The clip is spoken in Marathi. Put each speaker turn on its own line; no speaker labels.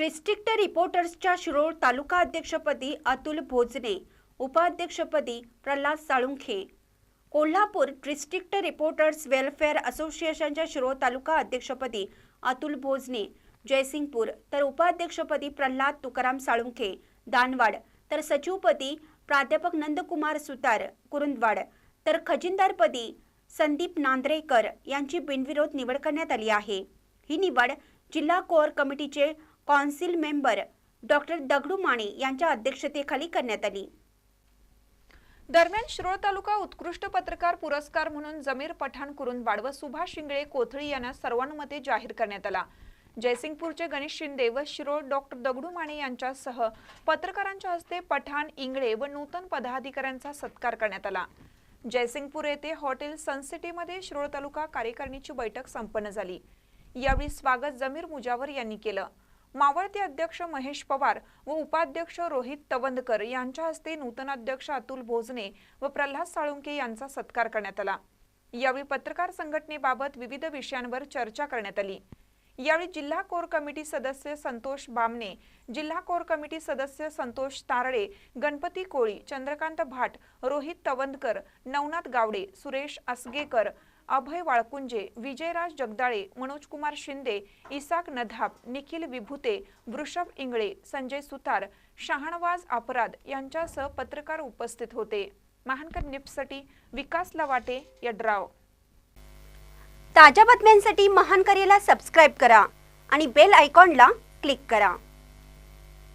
डिस्ट्रिक्ट रिपोर्टर्सच्या शिरोळ तालुका अध्यक्षपदी अतुल भोजने उपाध्यक्षपदी Pralhad Salunkhe. Kolhapur district reporters welfare असोसिएशनच्या शिरोळ तालुका अध्यक्षपदी अतुल भोजने जयसिंगपूर तर उपाध्यक्षपदी प्रल्हाद तुकाराम साळुंखे दानवाड तर सचिवपदी प्राध्यापक नंदकुमार सुतार कुरुंदवाड तर खजिनदारपदी संदीप नांद्रेकर यांची बिनविरोध निवड करण्यात आली आहे. ही निवड जिल्हा कोअर कमिटीचे council member doctor Dagdu Mane यांच्या अध्यक्षतेखाली करण्यात आली.
दरम्यान शिरोळ तालुका उत्कृष्ट पत्रकार पुरस्कार म्हणून जमीर पठाण कुरुंदवाड व सुभाष शिंगळे कोथळी यांना सर्वानुमते जाहीर करण्यात आला. जयसिंगपूरचे गणेश शिंदे व शिरोळ डॉक्टर दगडू माने यांच्यासह पत्रकारांच्या हस्ते पठाण इंगळे व नूतन पदाधिकाऱ्यांचा सत्कार करण्यात आला. जयसिंगपूर येथे हॉटेल सनसिटीमध्ये शिरोळ तालुका कार्यकारिणीची बैठक संपन्न झाली. यावेळी स्वागत जमीर मुजावर यांनी केलं. मावळते अध्यक्ष महेश पवार व उपाध्यक्ष रोहित तवंदकर यांच्या हस्ते नूतन अध्यक्ष अतुल भोजने व प्रल्हाद साळुंके यांचा सत्कार करण्यात आला. यावेळी पत्रकार संघटनेबाबत विविध विषयांवर चर्चा करण्यात आली. यावेळी जिल्हा कोर कमिटी सदस्य संतोष बामणे जिल्हा कोर कमिटी सदस्य संतोष तारळे गणपती कोळी चंद्रकांत भाट रोहित तवंदकर नवनाथ गावडे सुरेश आसगेकर अभय वाळकुंजे विजयराज जगदाळे मनोजकुमार शिंदे इसाक नधाप निखिल विभूते वृषभ इंगळे संजय सुतार शहाणवाज अपराध यांच्यासह पत्रकार उपस्थित होते. महानकर निप्ससाठी विकास लवाटे यड्राव.
ताज्या बातम्यांसाठी महानकरेला सबस्क्राईब करा आणि बेल आयकॉनला क्लिक करा.